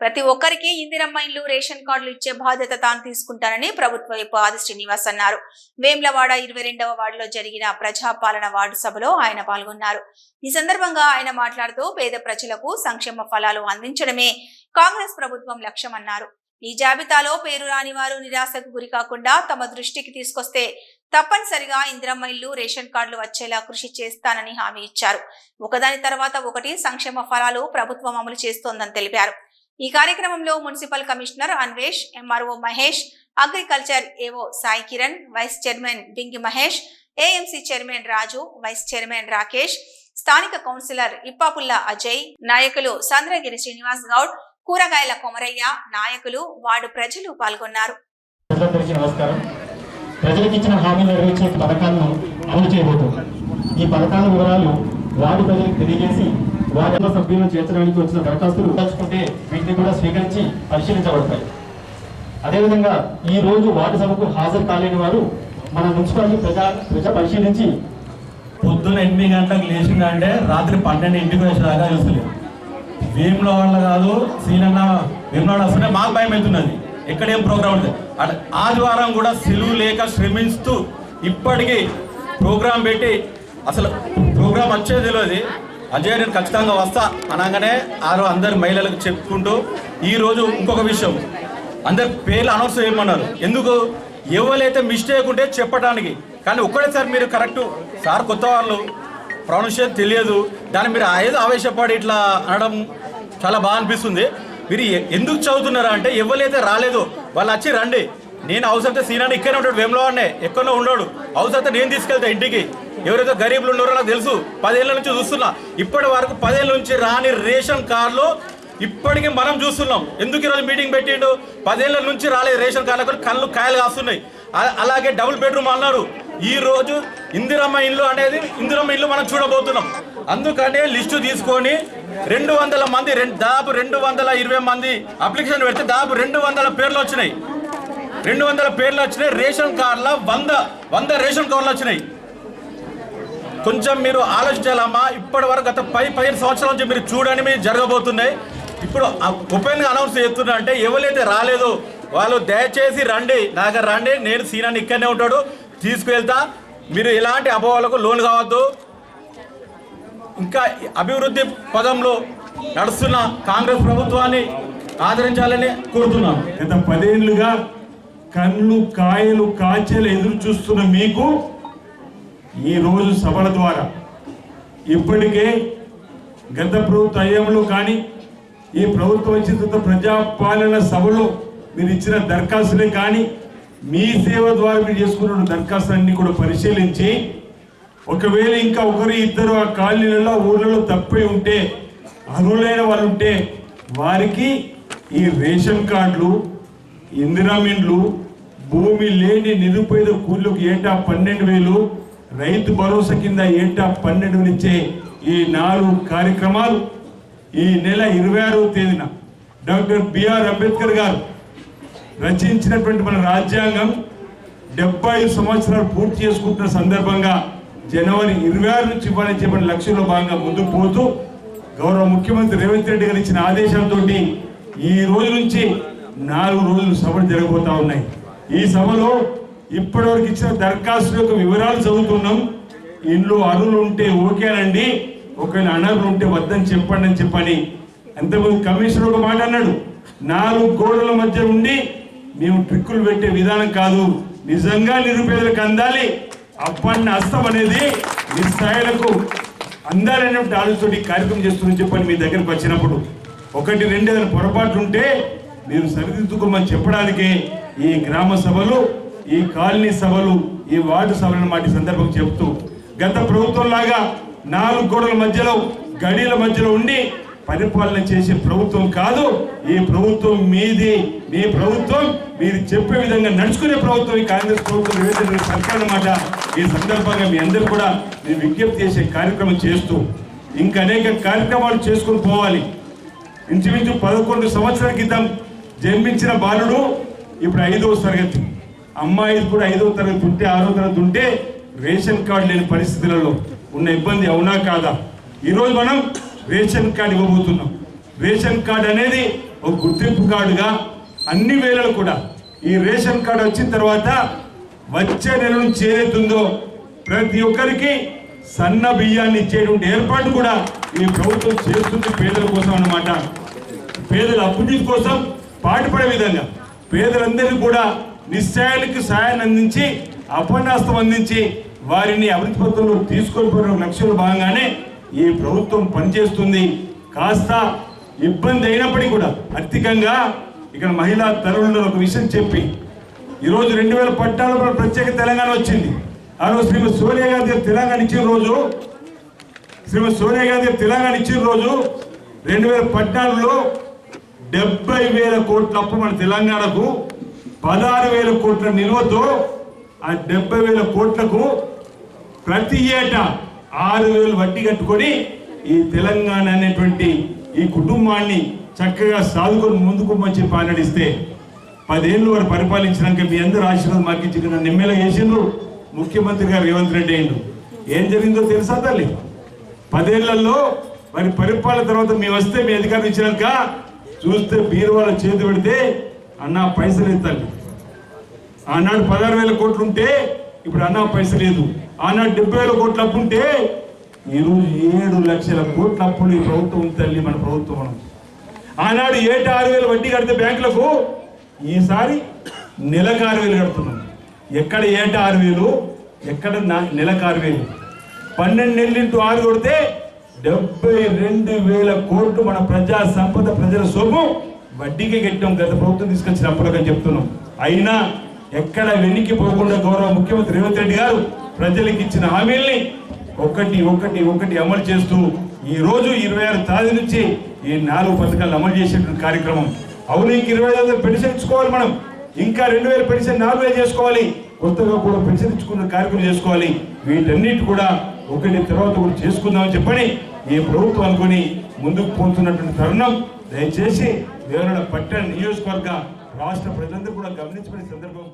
ప్రతి ఒక్కరికి ఇందిరమ్మ ఇల్లు రేషన్ కార్డులు ఇచ్చే బాధ్యత తాను తీసుకుంటానని ప్రభుత్వ వైపు ఆది శ్రీనివాస్ అన్నారు. వేమ్లవాడ ఇరవై రెండవ వార్డులో జరిగిన ప్రజాపాలన వార్డు సభలో ఆయన పాల్గొన్నారు. ఈ సందర్భంగా ఆయన మాట్లాడుతూ పేద ప్రజలకు సంక్షేమ ఫలాలు అందించడమే కాంగ్రెస్ ప్రభుత్వం లక్ష్యమన్నారు. ఈ జాబితాలో పేరు రాని వారు నిరాశకు గురి కాకుండా తమ దృష్టికి తీసుకొస్తే తప్పనిసరిగా ఇందిరమ్మ ఇల్లు రేషన్ కార్డులు వచ్చేలా కృషి చేస్తానని హామీ ఇచ్చారు. ఒకదాని తర్వాత ఒకటి సంక్షేమ ఫలాలు ప్రభుత్వం అమలు చేస్తోందని తెలిపారు. ఈ కార్యక్రమంలో municipal commissioner Anvesh MRO Mahesh agriculture AO Sai Kiran vice chairman Bingi Mahesh AMC chairman Raju vice chairman Rakesh స్థానిక కౌన్సిలర్ ఇప్పాపుల్లా అజయ్ నాయకులు చంద్రగిరి శ్రీనివాస్ గౌడ్ కూరగాయల కొమరయ్య నాయకులు వార్డు ప్రజలు పాల్గొన్నారు. నమస్కారం. ప్రజలకు ఇచ్చిన హామీ నెరవేర్చే పథకాలను అమలు చేయబోతుంది ఈ పథకాల వివరాలు వార్డు ప్రజలకు తెలియజేసి వార్డు సభ్యులను చేర్చడానికి వచ్చిన దరఖాస్తులు దాచుకుంటే వీటిని కూడా స్వీకరించి పరిశీలించబడతాయి. అదేవిధంగా ఈ రోజు వార్డు సభకు హాజరు కాలేని వారు మన మున్సిపాలిటీ ప్రజా ప్రజా పరిశీలించి పొద్దున ఎనిమిది గంటలకు లేచిందంటే రాత్రి పన్నెండు ఇంటికి వచ్చేదాకా తెలుస్తలేదు వేముల వాళ్ళ కాదు సీనన్న వేముల వస్తుంటే మాకు భయం అవుతున్నది ఎక్కడ ఏం ప్రోగ్రామ్ ఉంటుంది అట్ ఆదివారం కూడా సెలవు లేక శ్రమిస్తూ ఇప్పటికీ ప్రోగ్రాం పెట్టి అసలు ప్రోగ్రాం వచ్చేది తెలియదు. అజయ్ నేను ఖచ్చితంగా వస్తా అనగానే ఆరు అందరు మహిళలకు చెప్పుకుంటూ ఈరోజు ఇంకొక విషయం. అందరు పేర్లు అనౌన్స్ చేయమన్నారు. ఎందుకు? ఎవరైతే మిస్టేక్ ఉంటే చెప్పడానికి కానీ ఒక్కడేసారి మీరు కరెక్ట్. సార్ కొత్త వాళ్ళు ప్రొనౌన్షియేషన్ తెలియదు. దాన్ని మీరు ఏదో ఆవేశపడి ఇట్లా అనడం చాలా బాగా అనిపిస్తుంది. మీరు ఎందుకు చదువుతున్నారా అంటే ఎవరైతే రాలేదో వాళ్ళు వచ్చి రండి. నేను అవసరమైతే సీనాన్ని ఇక్కడే ఉంటాడు వేములవాడినే ఎక్కడో ఉండడు. అయితే నేను తీసుకెళ్తా ఇంటికి. ఎవరైతే గరీబులు ఉన్నారో నాకు తెలుసు. పదేళ్ళ నుంచి చూస్తున్నా. ఇప్పటి వరకు పదేళ్ళ నుంచి రాని రేషన్ కార్డులు ఇప్పటికీ మనం చూస్తున్నాం. ఎందుకు ఈరోజు మీటింగ్ పెట్టిండు? పదేళ్ళ నుంచి రాలేదు రేషన్ కార్డులకు కళ్ళు కాయలు కాస్తున్నాయి. అలాగే డబుల్ బెడ్రూమ్ అన్నారు. ఈ రోజు ఇందిరమ్మ ఇల్లు అనేది ఇందిరమ్మ ఇల్లు మనం చూడబోతున్నాం. అందుకనే లిస్టు తీసుకొని రెండు వందల మంది రెండు దాదాపు రెండు వందల ఇరవై మంది అప్లికేషన్ పెడితే దాదాపు రెండు వందల పేర్లు వచ్చినాయి. రెండు వందల పేర్లు వచ్చినాయి. రేషన్ కార్డుల వంద వంద రేషన్ కార్డులు వచ్చినాయి. కొంచెం మీరు ఆలోచించాలమ్మా. ఇప్పటి వరకు గత పది పదిహేను సంవత్సరాల నుంచి మీరు చూడండి మీరు జరగబోతున్నాయి. ఇప్పుడు ఓపెన్గా అనౌన్స్ చేస్తున్నా అంటే ఎవరైతే రాలేదో వాళ్ళు దయచేసి రండి. నాకు రండి. నేను సీనాన్ని ఇక్కడనే ఉంటాడు. తీసుకువెళ్తా. మీరు ఎలాంటి అపోహలకు లోన్ కావద్దు. ఇంకా అభివృద్ధి పదంలో నడుస్తున్న కాంగ్రెస్ ప్రభుత్వాన్ని ఆదరించాలని కోరుతున్నాను. గత పదేళ్ళుగా కళ్ళు కాయలు కాచెలు ఎదురు చూస్తున్న మీకు ఈ రోజు సభల ద్వారా. ఇప్పటికే గత ప్రభుత్వ హయాంలో కానీ ఈ ప్రభుత్వం వచ్చిన తర్వాత ప్రజాపాలన సభలో మీరు ఇచ్చిన దరఖాస్తులే కానీ మీ సేవ ద్వారా మీరు చేసుకున్న దరఖాస్తులన్నీ కూడా పరిశీలించి ఒకవేళ ఇంకా ఒకరు ఇద్దరు ఆ కాలనీలలో ఊర్లలో తప్పై ఉంటే అర్హులైన వాళ్ళు ఉంటే వారికి ఈ రేషన్ కార్డులు ఇందిరామిండ్లు భూమి లేని నిరుపేద కూలీలకు ఏటా పన్నెండు వేలు రైతు భరోసా కింద ఏటా పన్నెండు వేలు ఇచ్చే ఈ నాలుగు కార్యక్రమాలు ఈ నెల ఇరవై ఆరవ తేదీన డాక్టర్ బిఆర్ అంబేద్కర్ గారు రచించినటువంటి మన రాజ్యాంగం డెబ్బై ఐదు సంవత్సరాలు పూర్తి చేసుకుంటున్న సందర్భంగా జనవరి ఇరవై ఆరు నుంచి ఇవ్వాలని చెప్పిన లక్ష్యంలో భాగంగా ముందుకు పోతూ గౌరవ ముఖ్యమంత్రి రేవంత్ రెడ్డి గారు ఇచ్చిన ఆదేశాలతోటి ఈ రోజు నుంచి నాలుగు రోజులు సభలు జరగబోతా ఉన్నాయి. ఈ సభలో ఇప్పటివరకు ఇచ్చిన దరఖాస్తు యొక్క వివరాలు చదువుతున్నాం. ఇంట్లో అరువులు ఉంటే ఓకేనండి ఒకవేళ అనర్హులు ఉంటే వద్దని చెప్పండి అని చెప్పని అంతకుముందు కమిషనర్ ఒక మాట అన్నాడు. నాలుగు గోడల మధ్య ఉండి మేము ట్రిక్కులు పెట్టే విధానం కాదు. నిజంగా నిరుపేదలకు అందాలి. అప్పన్న అస్తం అనేది నిస్సాయులకు అందాలనేటువంటి ఆలోచనతో కార్యక్రమం చేస్తుందని చెప్పని మీ దగ్గరకు వచ్చినప్పుడు. ఒకటి రెండు ఏదైనా పొరపాట్లు ఉంటే మీరు సరిదిద్దుకోమని చెప్పడానికే ఈ గ్రామ సభలు ఈ కాలనీ సభలు ఈ వార్డు సభలను మాట సందర్భం చెప్తూ గత ప్రభుత్వం లాగా నాలుగు గోడల మధ్యలో గడిల మధ్యలో ఉండి పరిపాలన చేసే ప్రభుత్వం కాదు ఈ ప్రభుత్వం మీది. మీ ప్రభుత్వం మీరు చెప్పే విధంగా నడుచుకునే ప్రభుత్వం ఈ కాంగ్రెస్ ప్రభుత్వం ఏదైతే రెడ్డి సర్కార్ అన్నమాట. ఈ సందర్భంగా మీ అందరూ కూడా నేను విజ్ఞప్తి చేసే కార్యక్రమం చేస్తూ ఇంకా అనేక కార్యక్రమాలు చేసుకుని పోవాలి. ఇంచుమించు పదకొండు సంవత్సరాల క్రితం జన్మించిన బాలుడు ఇప్పుడు ఐదవ తరగతి. అమ్మాయి కూడా ఐదవ తరగతి ఉంటే ఆరో తరగతి ఉంటే రేషన్ కార్డు లేని పరిస్థితులలో ఉన్న ఇబ్బంది అవునా కాదా? ఈరోజు మనం రేషన్ కార్డు ఇవ్వబోతున్నాం. రేషన్ కార్డు అనేది ఒక గుర్తింపు కార్డుగా అన్ని వేళలు కూడా ఈ రేషన్ కార్డు వచ్చిన తర్వాత వచ్చే నెల నుంచి ఏదైతుందో ప్రతి ఒక్కరికి సన్న బియ్యాన్ని ఇచ్చేటువంటి ఏర్పాటు కూడా ఈ ప్రభుత్వం చేస్తుంది పేదల కోసం అన్నమాట. పేదల అభివృద్ధి కోసం పాటుపడే విధంగా పేదలందరికీ కూడా నిశ్చయానికి సహాయాన్ని అందించి అపన్యాస్తం అందించి వారిని అభివృద్ధి పత్రంలో తీసుకొని పోయిన లక్ష్యంలో భాగంగానే ఈ ప్రభుత్వం పనిచేస్తుంది. కాస్త ఇబ్బంది అయినప్పటికీ కూడా ఆర్థికంగా ఇక్కడ మహిళా తరుణులు ఒక విషయం చెప్పి ఈరోజు రెండు వేల పద్నాలుగులో ప్రత్యేక తెలంగాణ వచ్చింది. ఆ రోజు శ్రీమతి సోనియా గాంధీ తెలంగాణ ఇచ్చిన రోజు శ్రీమతి సోనియా గాంధీ తెలంగాణ ఇచ్చిన రోజు రెండు వేల పద్నాలుగులో డెబ్బై వేల కోట్ల అప్పు మన తెలంగాణకు పదహారు వేల కోట్ల నిల్వతో ఆ డెబ్బై వేల కోట్లకు ప్రతి ఏటా ఆరు వేలు వడ్డీ కట్టుకొని ఈ తెలంగాణ అనేటువంటి ఈ కుటుంబాన్ని చక్కగా సాధుకొని ముందుకు మంచి పాలడిస్తే పదేళ్ళు వారు పరిపాలించినాక మీ అందరూ ఆశీర్వాదం మాకు ఇచ్చి నన్ను చేసిండ్రు. ముఖ్యమంత్రి గారు రేవంత్ రెడ్డి అయిండు ఏం జరిగిందో తెలుసా తల్లి? పదేళ్ళలో వారి పరిపాలన తర్వాత మేము వస్తే మీ అధికారం ఇచ్చినాక చూస్తే బీరువాళ్ళ చేతి పెడితే అన్న పైసలు ఎత్తాలి ఆనాడు పదహారు వేల కోట్లు ఉంటే ఇప్పుడు అన్న పైస లేదు. ఆనాడు డెబ్బై వేల కోట్ల అప్పు ఉంటే ఈరోజు ఏడు లక్షల కోట్ల అప్పులు ఈ ప్రభుత్వం తల్లి మన ప్రభుత్వం మనం ఆనాడు ఏటా ఆరు వేలు వడ్డీ కడితే బ్యాంకులకు ఈసారి నెలకు ఆరు వేలు కడుతున్నాం. ఎక్కడ ఏటా ఆరు వేలు ఎక్కడ నా- నెలకు ఆరు వేలు. పన్నెండు నెలలు ఇంటూ ఆరు కొడితే డెబ్బై రెండు వేల కోట్లు మన ప్రజా సంపద ప్రజల సొమ్ము వడ్డీకి కట్టాం గత ప్రభుత్వం తీసుకొచ్చిన అప్పులకని చెప్తున్నాం. అయినా ఎక్కడ వెనక్కి పోకుండా గౌరవ ముఖ్యమంత్రి రేవంత్ రెడ్డి గారు ప్రజలకు ఇచ్చిన హామీల్ని ఒకటి ఒకటి ఒకటి అమలు చేస్తూ ఈ రోజు ఇరవై ఆరు తారీఖు నుంచి ఈ నాలుగు పథకాలు అమలు చేసేటువంటి కార్యక్రమం. అవును ఇంక ఇరవై ఐదు వందలు పెన్షన్ ఇచ్చుకోవాలి మనం. ఇంకా రెండు వేల పెన్షన్ నాలుగు వేలు చేసుకోవాలి. కొత్తగా కూడా పెన్షన్ కార్యక్రమం చేసుకోవాలి. వీటన్నిటి కూడా ఒకటి తర్వాత కూడా చేసుకుందామని చెప్పని ఈ ప్రభుత్వం అనుకొని ముందుకు పోతున్నటువంటి తరుణం. దయచేసి వేరే పట్టణ నియోజకవర్గ రాష్ట్ర ప్రజలందరూ కూడా గమనించబడే సందర్భం